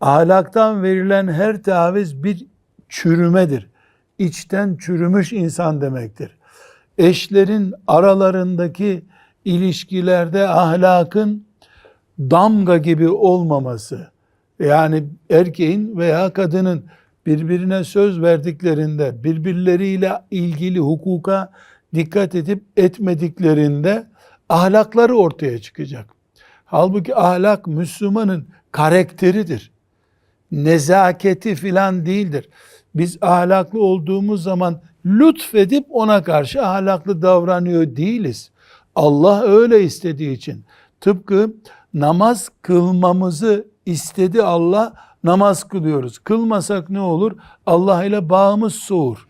ahlaktan verilen her taviz bir çürümedir. İçten çürümüş insan demektir. Eşlerin aralarındaki ilişkilerde ahlakın damga gibi olmaması, yani erkeğin veya kadının birbirine söz verdiklerinde, birbirleriyle ilgili hukuka dikkat edip etmediklerinde ahlakları ortaya çıkacak. Halbuki ahlak Müslümanın karakteridir. Nezaketi filan değildir. Biz ahlaklı olduğumuz zaman lütfedip ona karşı ahlaklı davranıyor değiliz. Allah öyle istediği için. Tıpkı namaz kılmamızı istedi Allah, namaz kılıyoruz. Kılmasak ne olur? Allah ile bağımız soğur.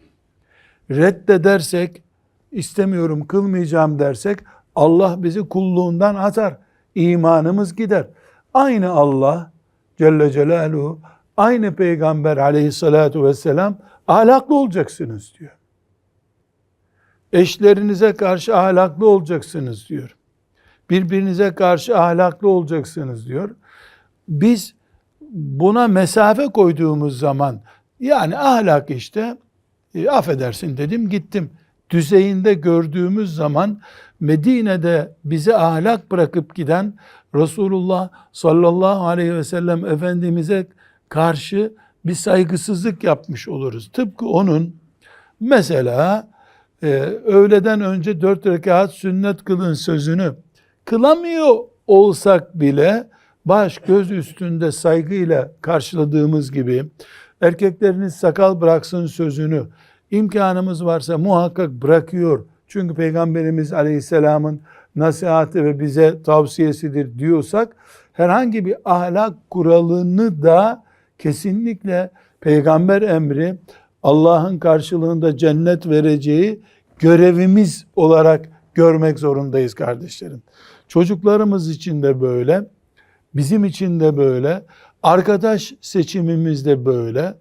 Reddedersek, istemiyorum, kılmayacağım dersek, Allah bizi kulluğundan atar. İmanımız gider. Aynı Allah Celle Celaluhu, aynı Peygamber aleyhissalatu vesselam ahlaklı olacaksınız diyor. Eşlerinize karşı ahlaklı olacaksınız diyor. Birbirinize karşı ahlaklı olacaksınız diyor. Biz buna mesafe koyduğumuz zaman yani ahlak işte e, affedersin dedim gittim düzeyinde gördüğümüz zaman Medine'de bize ahlak bırakıp giden Resulullah sallallahu aleyhi ve sellem Efendimiz'e karşı bir saygısızlık yapmış oluruz. Tıpkı onun mesela e, öğleden önce dört rekat sünnet kılın sözünü kılamıyor olsak bile baş göz üstünde saygıyla karşıladığımız gibi erkekleriniz sakal bıraksın sözünü imkanımız varsa muhakkak bırakıyor. Çünkü Peygamberimiz Aleyhisselam'ın nasihatı ve bize tavsiyesidir diyorsak herhangi bir ahlak kuralını da kesinlikle peygamber emri Allah'ın karşılığında cennet vereceği görevimiz olarak görmek zorundayız kardeşlerim. Çocuklarımız için de böyle, bizim için de böyle, arkadaş seçimimiz de böyle.